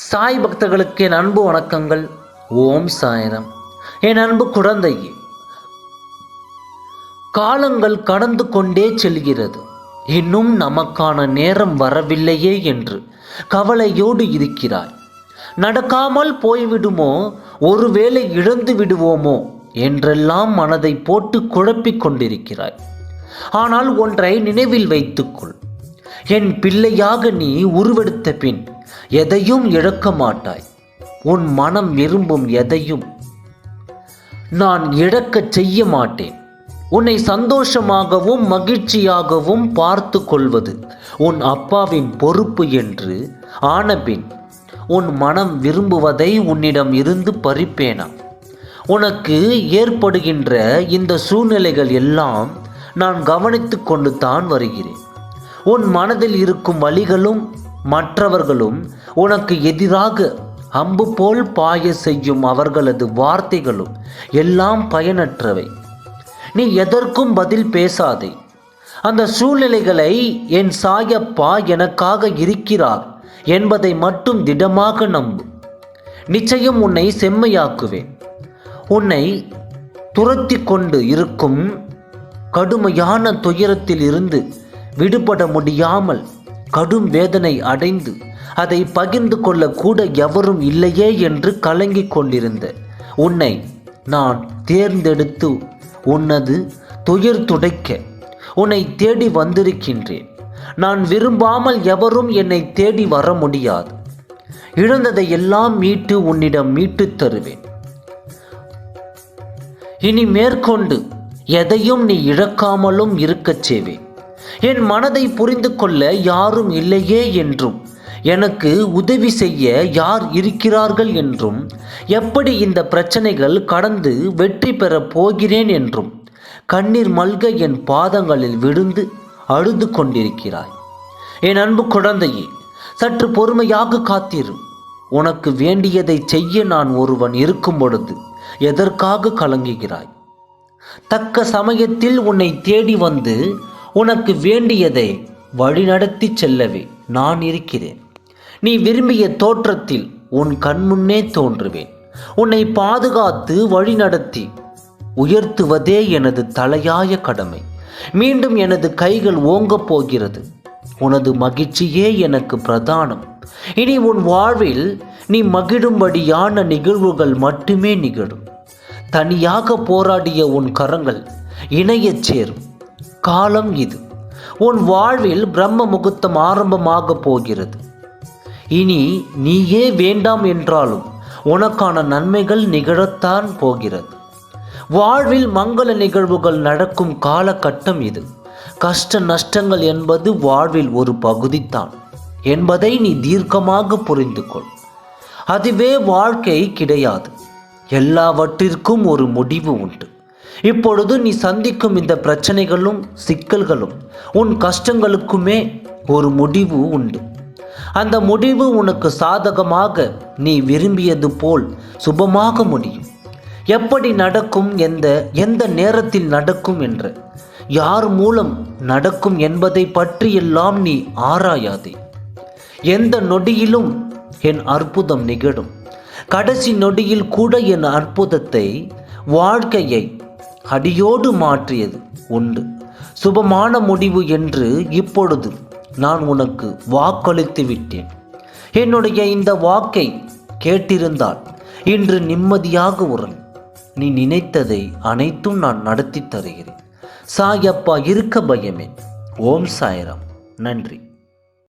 சாய் பக்தர்களுக்கு என் அன்பு வணக்கங்கள். ஓம் சாயரம். என் அன்பு குழந்தையே காலங்கள் கடந்து கொண்டே செல்கிறது. இன்னும் நமக்கான நேரம் வரவில்லையே என்று கவலையோடு இருக்கிறாய். நடக்காமல் போய்விடுமோ? ஒருவேளை இழந்து விடுவோமோ? என்றெல்லாம் மனதை போட்டு குழப்பிக் கொண்டிருக்கிறாய். ஆனால் ஒன்றை நினைவில் வைத்துக்கொள். என் பிள்ளையாக நீ உருவெடுத்த பின் எதையும் இழக்க மாட்டாய் உன் மனம் விரும்பும் எதையும் நான் இழக்கச் செய்ய மாட்டேன் உன்னை சந்தோஷமாகவும் மகிழ்ச்சியாகவும் பார்த்து கொள்வது உன் அப்பாவின் பொறுப்பு என்று ஆனபின் உன் மனம் விரும்புவதை உன்னிடம் இருந்து பறிப்பேனா? உனக்கு ஏற்படுகின்ற இந்த சூழ்நிலைகள் எல்லாம் நான் கவனித்து கொண்டு தான் வருகிறேன். உன் மனதில் இருக்கும் வழிகளும் மற்றவர்களும் உனக்கு எதிராக அம்பு போல் பாய செய்யும் அவர்களது வார்த்தைகளும் எல்லாம் பயனற்றவை. நீ எதற்கும் பதில் பேசாதே. அந்த சூழ்நிலைகளை என் சாயப்பா எனக்காக இருக்கிறார் என்பதை மட்டும் திடமாக நம்பு. நிச்சயம் உன்னை செம்மையாக்குவேன். உன்னை துரத்தி கொண்டு இருக்கும் கடுமையான துயரத்தில் இருந்து விடுபட முடியாமல் கடும் வேதனை அடைந்து அதை பகிர்ந்து கொள்ள கூட எவரும் இல்லையே என்று கலங்கிக் கொண்டிருந்த. உன்னை நான் தேர்ந்தெடுத்து உன்னது துயர் துடைக்க உன்னை தேடி வந்திருக்கின்றேன். நான் விரும்பாமல் எவரும் என்னை தேடி வர முடியாது. இழந்ததை எல்லாம் மீட்டு உன்னிடம் மீட்டு தருவேன். இனி மேற்கொண்டு எதையும் நீ இழக்காமலும் இருக்கச் செய்வேன். என் மனதை புரிந்து கொள்ள யாரும் இல்லையே என்றும் எனக்கு உதவி செய்ய யார் இருக்கிறார்கள் என்றும் எப்படி இந்த பிரச்சனைகள் கடந்து வெற்றி பெறப் போகிறேன் என்றும் கண்ணீர் மல்க என் பாதங்களில் விழுந்து அழுது கொண்டிருக்கிறாய். என் அன்பு குழந்தையே சற்று பொறுமையாக காத்திரு. உனக்கு வேண்டியதை செய்ய நான் ஒருவன் இருக்கும் பொழுது எதற்காக கலங்குகிறாய்? தக்க சமயத்தில் உன்னை தேடி வந்து உனக்கு வேண்டியதை வழிநடத்தி செல்லவே நான் இருக்கிறேன். நீ விரும்பிய தோற்றத்தில் உன் கண்முன்னே தோன்றுவேன். உன்னை பாதுகாத்து வழிநடத்தி உயர்த்துவதே எனது தலையாய கடமை. மீண்டும் எனது கைகள் ஓங்கப் போகிறது. உனது மகிழ்ச்சியே எனக்கு பிரதானம். இனி உன் வாழ்வில் நீ மகிழும்படியான நிகழ்வுகள் மட்டுமே நிகழும். தனியாக போராடிய உன் கரங்கள் இணையச் சேரும். காலம் இது. உன் வாழ்வில் பிரம்ம முகூர்த்தம் ஆரம்பமாக போகிறது. இனி நீயே வேண்டாம் என்றாலும் உனக்கான நன்மைகள் நிகழத்தான் போகிறது. வாழ்வில் மங்கள நிகழ்வுகள் நடக்கும் காலகட்டம் இது. கஷ்ட நஷ்டங்கள் என்பது வாழ்வில் ஒரு பகுதித்தான் என்பதை நீ தீர்க்கமாக புரிந்து கொள் அதுவே வாழ்க்கை கிடையாது. எல்லாவற்றிற்கும் ஒரு முடிவு உண்டு. இப்பொழுது நீ சந்திக்கும் இந்த பிரச்சனைகளும் சிக்கல்களும் உன் கஷ்டங்களுக்குமே ஒரு முடிவு உண்டு. அந்த முடிவு உனக்கு சாதகமாக நீ விரும்பியது போல் சுபமாக முடியும். எப்படி நடக்கும் எந்த எந்த நேரத்தில் நடக்கும் என்று யார் மூலம் நடக்கும் என்பதை பற்றியெல்லாம் நீ ஆராயாதே. எந்த நொடியிலும் என் அற்புதம் நிகழும். கடைசி நொடியில் கூட என் அற்புதத்தை வாழ்க்கையை அடியோடு மாற்றியது உண்டு. சுபமான முடிவு என்று இப்பொழுது நான் உனக்கு வாக்களித்து விட்டேன். என்னுடைய இந்த வாக்கை கேட்டிருந்தால் இன்று நிம்மதியாக உறன் நீ நினைத்ததை அனைத்தும் நான் நடத்தி தருகிறேன். சாயப்பா இருக்க பயமே. ஓம் சாய்ராம். நன்றி.